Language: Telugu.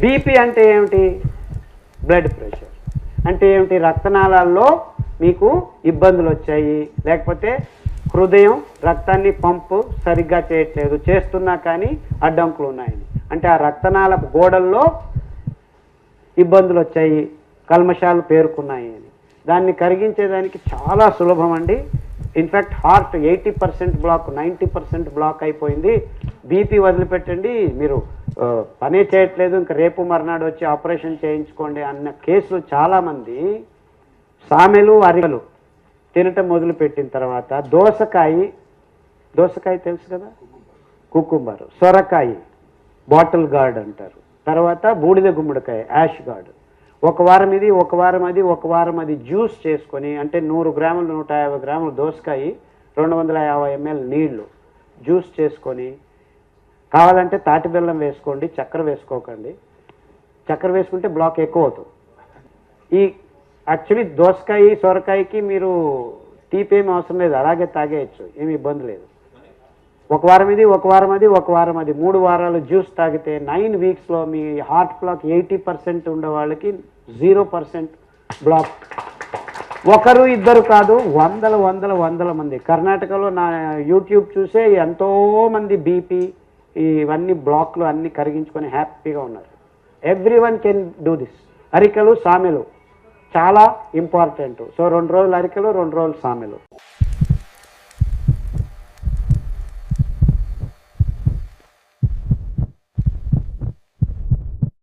బీపీ అంటే ఏమిటి? బ్లడ్ ప్రెషర్ అంటే ఏమిటి? రక్తనాళాల్లో మీకు ఇబ్బందులు వచ్చాయి. లేకపోతే హృదయం రక్తాన్ని పంపు సరిగ్గా చేయట్లేదు. చేస్తున్నా కానీ అడ్డంకులు ఉన్నాయని. అంటే ఆ రక్తనాళ గోడల్లో ఇబ్బందులు వచ్చాయి. కల్మషాలు పేరుకున్నాయి అని. దాన్ని కరిగించేదానికి చాలా సులభం అండి. In fact heart eighty percent block ninety percent block అయిపోయింది. బీపీ వదిలిపెట్టండి. మీరు పనే చేయట్లేదు ఇంకా రేపు మర్నాడు వచ్చి ఆపరేషన్ చేయించుకోండి అన్న కేసులు చాలామంది సామెలు అరికలు తినటం మొదలుపెట్టిన తర్వాత దోసకాయ దోసకాయ తెలుసు కదా? కుకుంబర్ సొరకాయ బాటిల్ గార్డ్ అంటారు. తర్వాత బూడిద గుమ్మడికాయ యాష్ గార్డ్. ఒక వారం ఇది ఒక వారం అది ఒక వారం అది జ్యూస్ చేసుకొని అంటే నూరు గ్రాములు నూట యాభై గ్రాములు దోసకాయ రెండు వందల యాభై ఎంఎల్ నీళ్ళు జ్యూస్ చేసుకొని కావాలంటే తాటి బెల్లం వేసుకోండి చక్కెర వేసుకోకండి. చక్కెర వేసుకుంటే బ్లాక్ ఎక్కువ అవుతుంది. ఈ యాక్చువల్లీ దోసకాయ సొరకాయకి మీరు తీపి ఏమి అవసరం లేదు అలాగే తాగేయచ్చు ఏమి ఇబ్బంది లేదు. ఒక వారం ఇది ఒక వారం అది ఒక వారం అది. మూడు వారాలు జ్యూస్ తాగితే నైన్ వీక్స్లో మీ హార్ట్ బ్లాక్ ఎయిటీ పర్సెంట్ ఉండే వాళ్ళకి జీరో పర్సెంట్ బ్లాక్. ఒకరు ఇద్దరు కాదు వందల వందల వందల మంది. కర్ణాటకలో నా యూట్యూబ్ చూసే ఎంతోమంది బీపీ ఇవన్నీ బ్లాక్లు అన్నీ కరిగించుకొని హ్యాపీగా ఉన్నారు. Every one can do this అరికలు సామెలు చాలా ఇంపార్టెంట్ సో రెండు రోజులు అరికలు రెండు రోజులు సామెలు.